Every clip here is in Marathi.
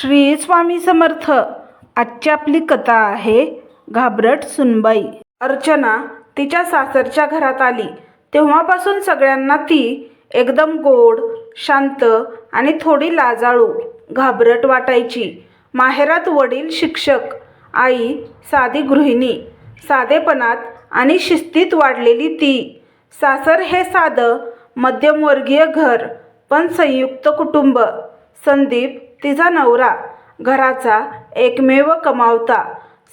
श्री स्वामी समर्थ. आजची आपली कथा आहे घाबरट सुनबाई. अर्चना तिच्या सासरच्या घरात आली. तेव्हापासून सगळ्यांना ती एकदम गोड शांत आणि थोडी लाजाळू घाबरट वाटायची. माहेरात वडील शिक्षक आई साधी गृहिणी साधेपणात आणि शिस्तीत वाढलेली ती. सासर हे साधं मध्यमवर्गीय घर पण संयुक्त कुटुंब. संदीप तिचा नवरा घराचा एकमेव कमावता.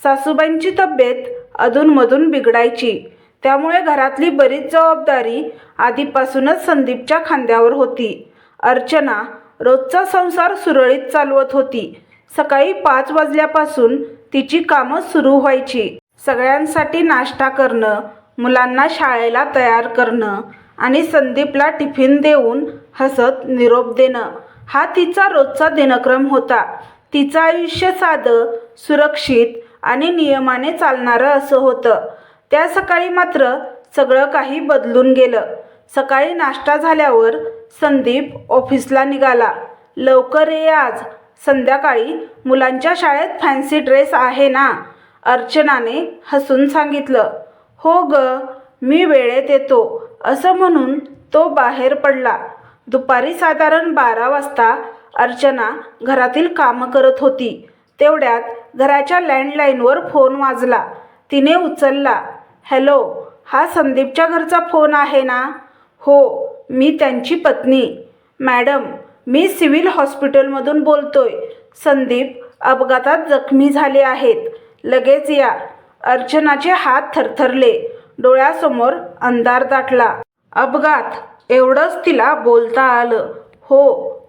सासूबाईंची तब्येत अधूनमधून बिघडायची. त्यामुळे घरातली बरीच जबाबदारी आधीपासूनच संदीपच्या खांद्यावर होती. अर्चना रोजचा संसार सुरळीत चालवत होती. सकाळी पाच वाजल्यापासून तिची कामं सुरू व्हायची. सगळ्यांसाठी नाश्ता करणं मुलांना शाळेला तयार करणं आणि संदीपला टिफिन देऊन हसत निरोप देणं. हा तिचा रोजचा दिनक्रम होता. तिचं आयुष्य साधं सुरक्षित आणि नियमाने चालणारं असं होतं. त्या सकाळी मात्र सगळं काही बदलून गेलं. सकाळी नाश्ता झाल्यावर संदीप ऑफिसला निघाला. लवकर ये आज. संध्याकाळी मुलांच्या शाळेत फॅन्सी ड्रेस आहे ना? अर्चनाने हसून सांगितलं. हो ग मी वेळेत येतो. असं म्हणून तो बाहेर पडला. दुपारी साधारण बारा वाजता अर्चना घरातील कामं करत होती. तेवढ्यात घराच्या लँडलाईनवर फोन वाजला. तिने उचलला. हॅलो हा संदीपच्या घरचा फोन आहे ना? हो मी त्यांची पत्नी. मॅडम मी सिव्हिल हॉस्पिटलमधून बोलतोय. संदीप अपघातात जखमी झाले आहेत. लगेच या. अर्चनाचे हात थरथरले. डोळ्यासमोर अंधार दाटला. अपघात? एवढंच तिला बोलता आलं. हो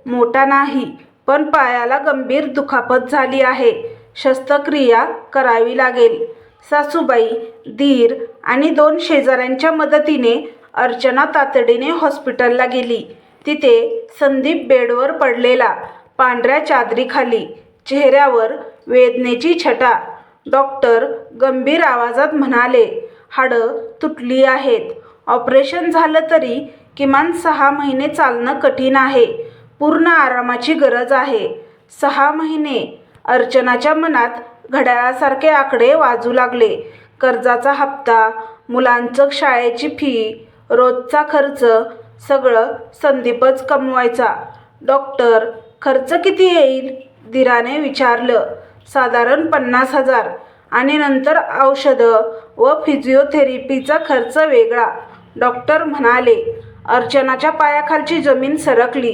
मोठा नाही पण पायाला गंभीर दुखापत झाली आहे. शस्त्रक्रिया करावी लागेल. सासूबाई दीर आणि दोन शेजाऱ्यांच्या मदतीने अर्चना तातडीने हॉस्पिटलला गेली. तिथे संदीप बेडवर पडलेला पांढऱ्या चादरीखाली चेहऱ्यावर वेदनेची छटा. डॉक्टर गंभीर आवाजात म्हणाले हाडं तुटली आहेत. ऑपरेशन झालं तरी किमान सहा महिने चालणं कठीण आहे. पूर्ण आरामाची गरज आहे. सहा महिने अर्चनाच्या मनात घड्याळासारखे आकडे वाजू लागले. कर्जाचा हप्ता मुलांचं शाळेची फी रोजचा खर्च सगळं संदीपच कमवायचा. डॉक्टर खर्च किती येईल? धीराने विचारलं. साधारण पन्नास हजार. आणि नंतर औषधं व फिजिओथेरपीचा खर्च वेगळा. डॉक्टर म्हणाले अर्चनाच्या पायाखालची जमीन सरकली.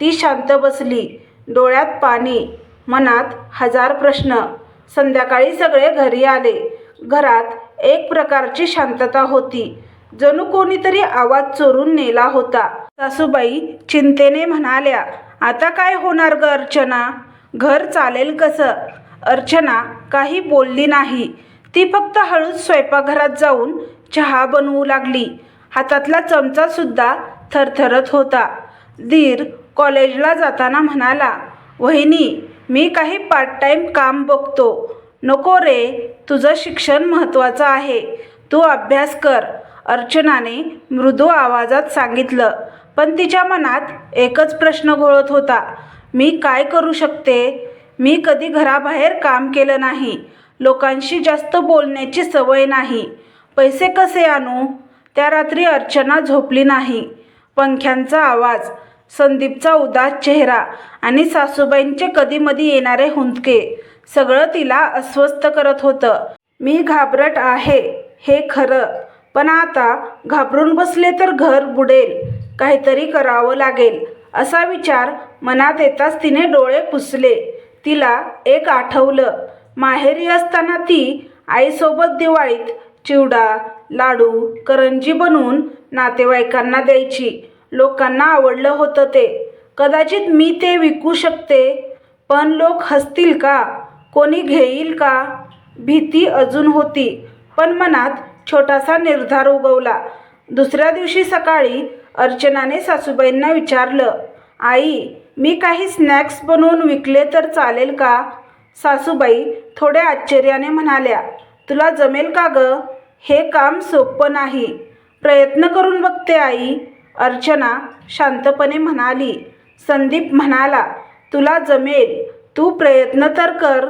ती शांत बसली. डोळ्यात पाणी मनात हजार प्रश्न. संध्याकाळी सगळे घरी आले. घरात एक प्रकारची शांतता होती. जणू कोणीतरी आवाज चोरून नेला होता. सासूबाई चिंतेने म्हणाल्या आता काय होणार ग अर्चना? घर चालेल कसं? अर्चना काही बोलली नाही. ती फक्त हळूच स्वयंपाकघरात जाऊन चहा बनवू लागली. हातातला चमचासुद्धा थरथरत होता. धीर कॉलेजला जाताना म्हणाला वहिनी मी काही पार्ट टाईम काम बघतो. नको रे तुझं शिक्षण महत्त्वाचं आहे. तू अभ्यास कर. अर्चनाने मृदू आवाजात सांगितलं. पण तिच्या मनात एकच प्रश्न घोळत होता. मी काय करू शकते? मी कधी घराबाहेर काम केलं नाही. लोकांशी जास्त बोलण्याची सवय नाही. पैसे कसे आणू? त्या रात्री अर्चना झोपली नाही. पंख्यांचा आवाज संदीपचा उदास चेहरा आणि सासूबाईंचे कधीमधी येणारे हुंदके सगळं तिला अस्वस्थ करत होतं. मी घाबरट आहे हे खरं. पण आता घाबरून बसले तर घर बुडेल. काहीतरी करावं लागेल. असा विचार मनात येताच तिने डोळे पुसले. तिला एक आठवलं. माहेरी असताना ती आईसोबत दिवाळीत चिवडा लाडू करंजी बनवून नातेवाईकांना द्यायची. लोकांना आवडलं होतं ते. कदाचित मी ते विकू शकते पण लोक हसतील का? कोणी घेईल का? भीती अजून होती पण मनात छोटासा निर्धार उगवला. दुसऱ्या दिवशी सकाळी अर्चनाने सासूबाईंना विचारलं आई मी काही स्नॅक्स बनवून विकले तर चालेल का? सासूबाई थोड्या आश्चर्याने म्हणाल्या तुला जमेल का गं? हे काम सोपं नाही. प्रयत्न करून बघते आई. अर्चना शांतपणे म्हणाली. संदीप म्हणाला तुला जमेल. तू प्रयत्न तर कर.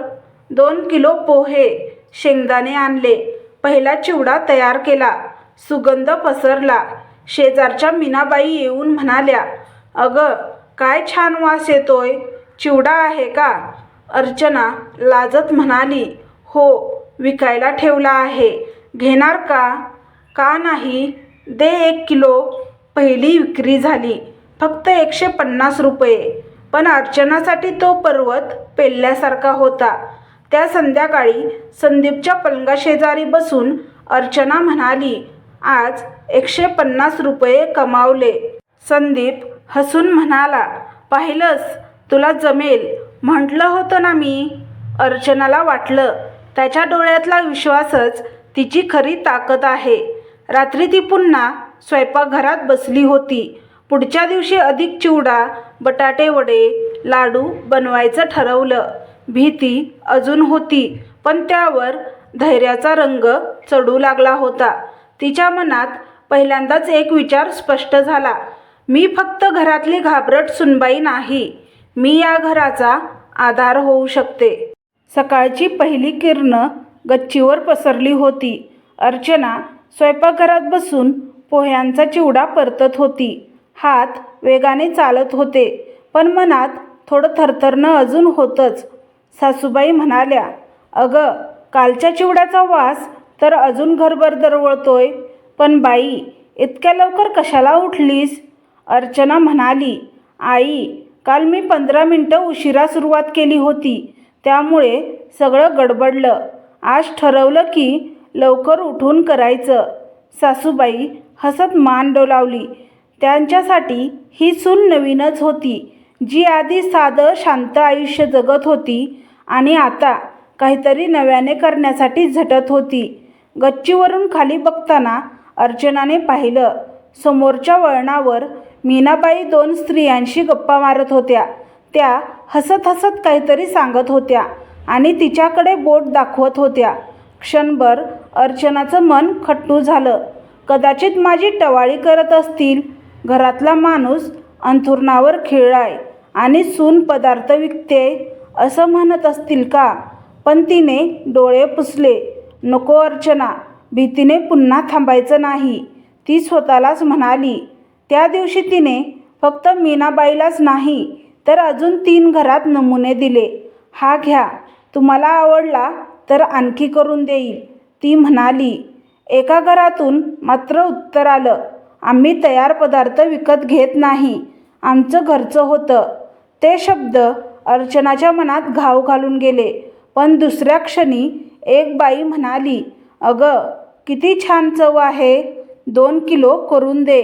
दोन किलो पोहे शेंगदाणे आणले. पहिला चिवडा तयार केला. सुगंध पसरला. शेजारच्या मीनाबाई येऊन म्हणाल्या अगं काय छान वास येतोय. चिवडा आहे का? अर्चना लाजत म्हणाली हो विकायला ठेवला आहे. घेणार का? का नाही? दे एक किलो. पहिली विक्री झाली. फक्त एकशे पन्नास रुपये. पण अर्चनासाठी तो पर्वत पेलल्यासारखा होता. त्या संध्याकाळी संदीपच्या पलंगाशेजारी बसून अर्चना म्हणाली आज एकशे पन्नास रुपये कमावले. संदीप हसून म्हणाला पाहिलंस तुला जमेल. म्हटलं होतं ना मी. अर्चनाला वाटलं त्याच्या डोळ्यातला विश्वासच तिची खरी ताकद आहे. रात्री ती पुन्हा स्वयंपाकघरात बसली होती. पुढच्या दिवशी अधिक चिवडा बटाटे वडे लाडू बनवायचं ठरवलं. भीती अजून होती पण त्यावर धैर्याचा रंग चढू लागला होता. तिच्या मनात पहिल्यांदाच एक विचार स्पष्ट झाला. मी फक्त घरातली घाबरट सुनबाई नाही. मी या घराचा आधार होऊ शकते. सकाळची पहिली किरणं गच्चीवर पसरली होती. अर्चना स्वयंपाकघरात बसून पोह्यांचा चिवडा परतत होती. हात वेगाने चालत होते पण मनात थोडं थरथरणं अजून होतंच. सासूबाई म्हणाल्या अगं कालच्या चिवड्याचा वास तर अजून घरभर दरवळतोय पण बाई इतक्या लवकर कशाला उठलीस? अर्चना म्हणाली आई काल मी पंधरा मिनटं उशिरा सुरुवात केली होती त्यामुळे सगळं गडबडलं. आज ठरवलं की लवकर उठून करायचं. सासूबाई हसत मान डोलावली. त्यांच्यासाठी ही सून नवीनच होती. जी आधी साधं शांत आयुष्य जगत होती आणि आता काहीतरी नव्याने करण्यासाठी झटत होती. गच्चीवरून खाली बघताना अर्चनाने पाहिलं समोरच्या वळणावर मीनाबाई दोन स्त्रियांशी गप्पा मारत होत्या. त्या हसत हसत काहीतरी सांगत होत्या. आणि तिच्याकडे बोट दाखवत होत्या. क्षणभर अर्चनाचं मन खट्टू झालं. कदाचित माझी टवाळी करत असतील. घरातला माणूस अंथुरणावर खिळलाय आणि सून पदार्थ विकते असं म्हणत असतील का? पण तिने डोळे पुसले. नको अर्चना भीतीने पुन्हा थांबायचं नाही ती स्वतःलाच म्हणाली. त्या दिवशी तिने फक्त मीनाबाईलाच नाही तर अजून तीन घरात नमुने दिले. हा घ्या तुम्हाला आवडला तर आणखी करून देईल. ती म्हणाली एका घरातून मात्र उत्तर आलं. आम्ही तयार पदार्थ विकत घेत नाही. आमचं घरचं होतं. ते शब्द अर्चनाच्या मनात घाव घालून गेले. पण दुसऱ्या क्षणी एक बाई म्हणाली अगं किती छान चव आहे. दोन किलो करून दे.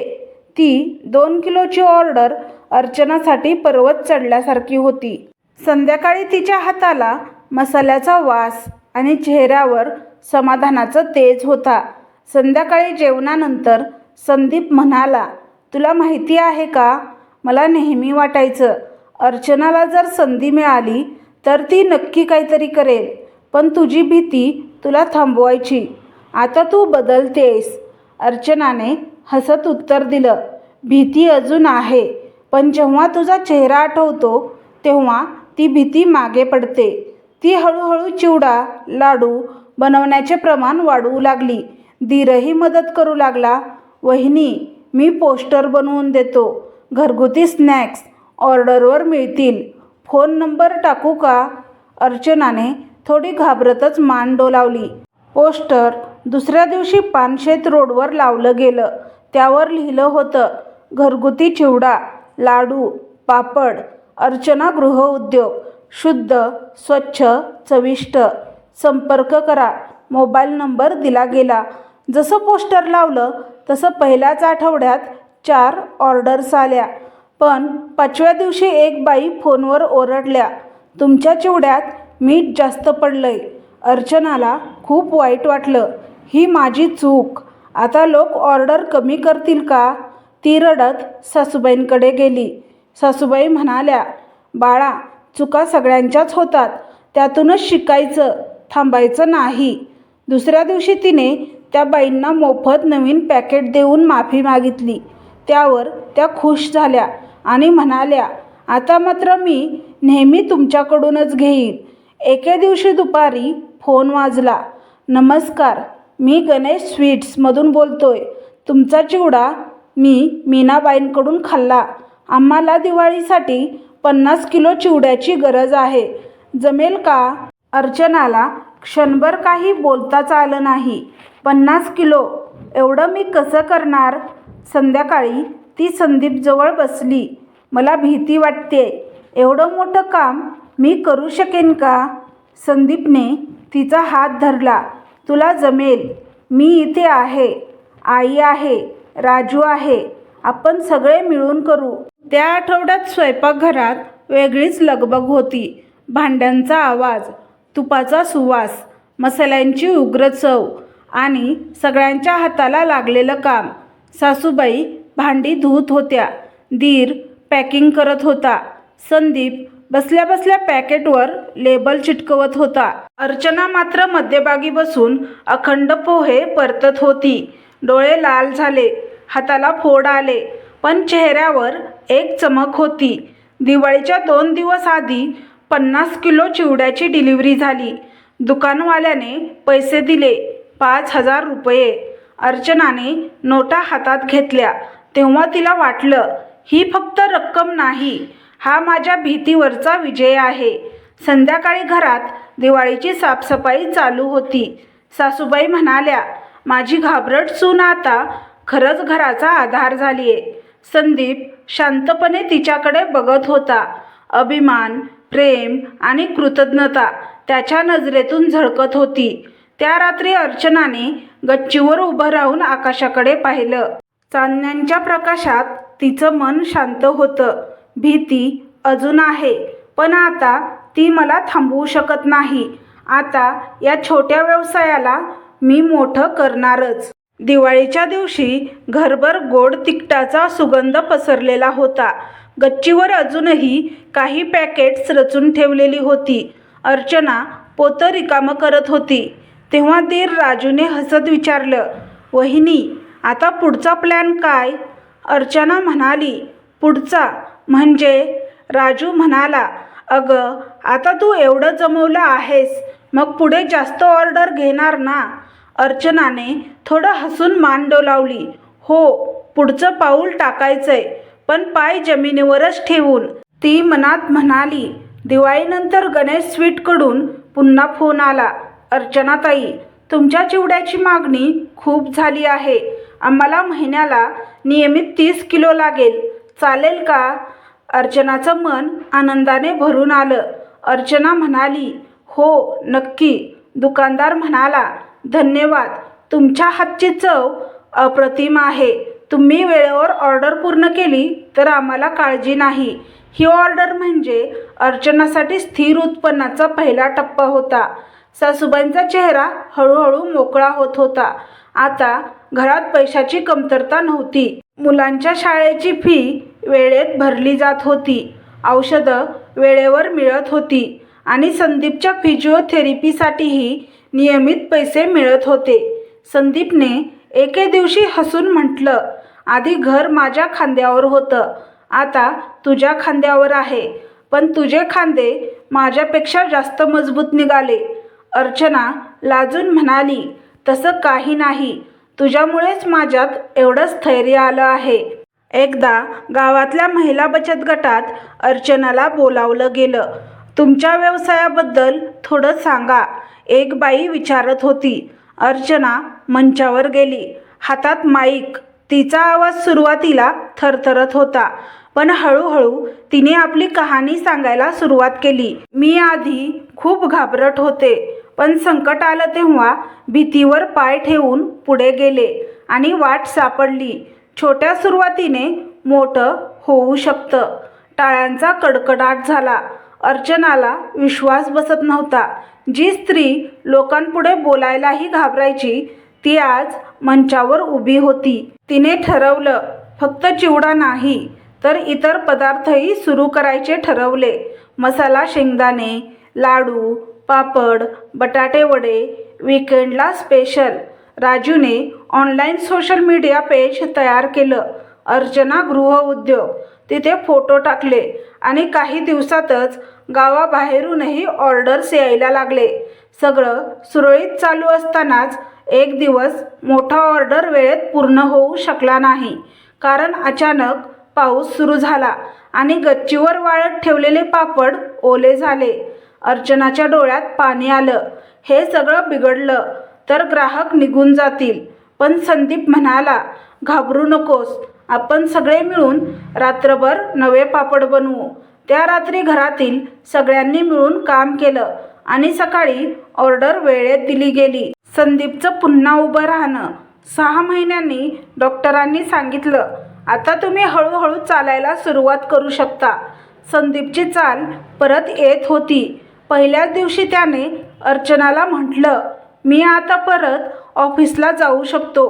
ती दोन किलोची ऑर्डर अर्चनासाठी पर्वत चढल्यासारखी होती. संध्याकाळी तिच्या हाताला मसाल्याचा वास आणि चेहऱ्यावर समाधानाचं तेज होता. संध्याकाळी जेवणानंतर संदीप म्हणाला तुला माहिती आहे का? मला नेहमी वाटायचं अर्चनाला जर संधी मिळाली तर ती नक्की काहीतरी करेल. पण तुझी भीती तुला थांबवायची. आता तू बदलतेस. अर्चनाने हसत उत्तर दिलं भीती अजून आहे पण जेव्हा तुझा चेहरा आठवतो तेव्हा ती भीती मागे पडते. ती हळूहळू चिवडा लाडू बनवण्याचे प्रमाण वाढवू लागली. धीरही मदत करू लागला. वहिनी मी पोस्टर बनवून देतो. घरगुती स्नॅक्स ऑर्डरवर मिळतील. फोन नंबर टाकू का? अर्चनाने थोडी घाबरतच मान डोलावली. पोस्टर दुसऱ्या दिवशी पानशेत रोडवर लावलं गेलं. त्यावर लिहिलं होतं घरगुती चिवडा लाडू पापड अर्चना गृहउद्योग शुद्ध स्वच्छ चविष्ट. संपर्क करा. मोबाईल नंबर दिला गेला. जसं पोस्टर लावलं तसं पहिल्याच आठवड्यात चार ऑर्डर्स आल्या. पण पाचव्या दिवशी एक बाई फोनवर ओरडल्या तुमच्या चिवड्यात मीठ जास्त पडलंय. अर्चनाला खूप वाईट वाटलं. ही माझी चूक. आता लोक ऑर्डर कमी करतील का? ती रडत सासूबाईंकडे गेली. सासूबाई म्हणाल्या बाळा चुका सगळ्यांच्याच होतात. त्यातूनच शिकायचं थांबायचं नाही. दुसऱ्या दिवशी तिने त्या बाईंना मोफत नवीन पॅकेट देऊन माफी मागितली. त्यावर त्या खुश झाल्या आणि म्हणाल्या आता मात्र मी नेहमी तुमच्याकडूनच घेईन. एके दिवशी दुपारी फोन वाजला. नमस्कार मी गणेश स्वीट्समधून बोलतोय. तुमचा चिवडा मी मीनाबाईंकडून खाल्ला. आम्हाला दिवाळीसाठी पन्नास किलो चिवड्याची गरज आहे. जमेल का? अर्चनाला क्षणभर काही बोलताच आलं नाही. पन्नास किलो एवढं मी कसं करणार? संध्याकाळी ती संदीपजवळ बसली. मला भीती वाटते एवढं मोठं काम मी करू शकेन का? संदीपने तिचा हात धरला. तुला जमेल. मी इथे आहे. आई आहे. राजू आहे. आपण सगळे मिळून करू. त्या आठवड्यात स्वयंपाकघरात वेगळीच लगबग होती. भांड्यांचा आवाज तुपाचा सुवास मसाल्यांची उग्र चव आणि सगळ्यांच्या हाताला लागलेलं काम. सासूबाई भांडी धुत होत्या. दीर पॅकिंग करत होता. संदीप बसल्या बसल्या पॅकेटवर लेबल चिटकवत होता. अर्चना मात्र मध्यभागी बसून अखंड पोहे परतत होती. डोळे लाल झाले. हाताला फोड आले. पण चेहऱ्यावर एक चमक होती. दिवाळीच्या दोन दिवस आधी पन्नास किलो चिवड्याची डिलिव्हरी झाली. दुकानवाल्याने पैसे दिले पाच हजार रुपये. अर्चनाने नोटा हातात घेतल्या. तेव्हा तिला वाटलं ही फक्त रक्कम नाही हा माझ्या भीतीवरचा विजय आहे. संध्याकाळी घरात दिवाळीची साफसफाई चालू होती. सासूबाई म्हणाल्या माझी घाबरट सून आता खरंच घराचा आधार झाली आहे संदीप शांतपणे तिच्याकडे बघत होता. अभिमान प्रेम आणि कृतज्ञता त्याच्या नजरेतून झळकत होती. त्या रात्री अर्चनाने गच्चीवर उभं राहून आकाशाकडे पाहिलं. चांदण्यांच्या प्रकाशात तिचं मन शांत होतं. भीती अजून आहे पण आता ती मला थांबवू शकत नाही. आता या छोट्या व्यवसायाला मी मोठं करणारच. दिवाळीच्या दिवशी घरभर गोड तिखटाचा सुगंध पसरलेला होता. गच्चीवर अजूनही काही पॅकेट्स रचून ठेवलेली होती. अर्चना पोतं रिकामं करत होती. तेव्हा दीर राजूने हसत विचारलं वहिनी आता पुढचा प्लॅन काय? अर्चना म्हणाली पुढचा. म्हणजे? राजू म्हणाला अगं आता तू एवढं जमवलं आहेस मग पुढे जास्त ऑर्डर घेणार ना? अर्चनाने थोडं हसून मान डोलावली. हो पुढचं पाऊल टाकायचंय पण पाय जमिनीवरच ठेवून. ती मनात म्हणाली. दिवाळीनंतर गणेश स्वीटकडून पुन्हा फोन आला. अर्चनाताई तुमच्या चिवड्याची मागणी खूप झाली आहे. आम्हाला महिन्याला नियमित तीस किलो लागेल. चालेल का? अर्चनाचं मन आनंदाने भरून आलं. अर्चना म्हणाली हो नक्की. दुकानदार म्हणाला धन्यवाद. तुमच्या हातची चव अप्रतिम आहे. तुम्ही वेळेवर ऑर्डर पूर्ण केली तर आम्हाला काळजी नाही. ही ऑर्डर म्हणजे अर्चनासाठी स्थिर उत्पन्नाचा पहिला टप्पा होता. सासूबाईंचा चेहरा हळूहळू मोकळा होत होता. आता घरात पैशाची कमतरता नव्हती. मुलांच्या शाळेची फी वेळेत भरली जात होती. औषधं वेळेवर मिळत होती. आणि संदीपच्या फिजिओथेरपीसाठीही नियमित पैसे मिळत होते. संदीपने एके दिवशी हसून म्हटलं आधी घर माझ्या खांद्यावर होतं. आता तुझ्या खांद्यावर आहे. पण तुझे खांदे माझ्यापेक्षा जास्त मजबूत निघाले. अर्चना लाजून म्हणाली तसं काही नाही. तुझ्यामुळेच माझ्यात एवढं स्थैर्य आलं आहे. एकदा गावातल्या महिला बचत गटात अर्चनाला बोलावलं गेलं. तुमच्या व्यवसायाबद्दल थोडं सांगा. एक बाई विचारत होती. अर्चना मंचावर गेली. हातात माईक. तिचा आवाज सुरुवातीला थरथरत होता पण हळूहळू तिने आपली कहाणी सांगायला सुरुवात केली. मी आधी खूप घाबरट होते पण संकट आलं तेव्हा भीतीवर पाय ठेवून पुढे गेले आणि वाट सापडली. छोट्या सुरुवातीने मोठं होऊ शकतं. टाळ्यांचा कडकडाट झाला. अर्चनाला विश्वास बसत नव्हता. जी स्त्री लोकांपुढे बोलायलाही घाबरायची ती आज मंचावर उभी होती. तिने ठरवलं फक्त चिवडा नाही तर इतर पदार्थही सुरू करायचे ठरवले. मसाला शेंगदाणे लाडू पापड बटाटे वडे विकेंडला स्पेशल. राजूने ऑनलाईन सोशल मीडिया पेज तयार केलं. अर्चना गृहउद्योग तिथे फोटो टाकले आणि काही दिवसातच गावाबाहेरूनही ऑर्डर्स यायला लागले. सगळं सुरळीत चालू असतानाच एक दिवस मोठा ऑर्डर वेळेत पूर्ण होऊ शकला नाही. कारण अचानक पाऊस सुरू झाला आणि गच्चीवर वाळत ठेवलेले पापड ओले झाले. अर्चनाच्या डोळ्यात पाणी आलं. हे सगळं बिघडलं. तर ग्राहक निघून जातील. पण संदीप म्हणाला घाबरू नकोस. आपण सगळे मिळून रात्रभर नवे पापड बनवू. त्या रात्री घरातील सगळ्यांनी मिळून काम केलं आणि सकाळी ऑर्डर वेळेत दिली गेली. संदीपचं पुन्हा उभं राहणं. सहा महिन्यांनी डॉक्टरांनी सांगितलं आता तुम्ही हळूहळू चालायला सुरुवात करू शकता. संदीपची चाल परत येत होती. पहिल्याच दिवशी त्याने अर्चनाला म्हटलं मी आता परत ऑफिसला जाऊ शकतो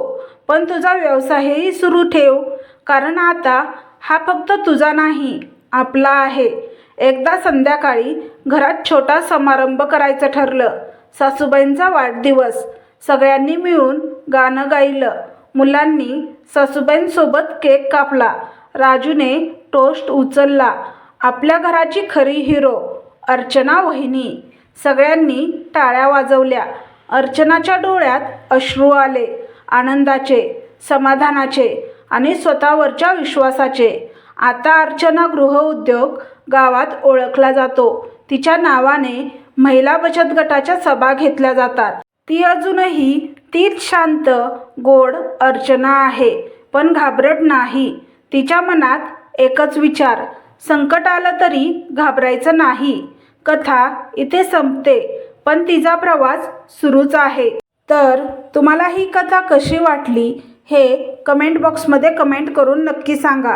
पण तुझा व्यवसायही सुरू ठेव कारण आता हा फक्त तुझा नाही. आपला आहे. एकदा संध्याकाळी घरात छोटा समारंभ करायचं ठरलं. सासूबाईंचा वाढदिवस. सगळ्यांनी मिळून गाणं गायलं. मुलांनी सासूबाईंसोबत केक कापला. राजूने टोस्ट उचलला. आपल्या घराची खरी हिरो अर्चना वहिनी. सगळ्यांनी टाळ्या वाजवल्या. अर्चनाच्या डोळ्यात अश्रू आले. आनंदाचे समाधानाचे आणि स्वतःवरच्या विश्वासाचे. आता अर्चना गृहउद्योग गावात ओळखला जातो. तिच्या नावाने महिला बचत गटाच्या सभा घेतल्या जातात. ती अजूनही तीच शांत गोड अर्चना आहे पण घाबरट नाही. तिच्या मनात एकच विचार संकट आलं तरी घाबरायचं नाही. कथा इथे संपते पण तिचा प्रवास सुरूच आहे. तर तुम्हाला ही कथा कशी वाटली हे कमेंट बॉक्समध्ये कमेंट करून नक्की सांगा.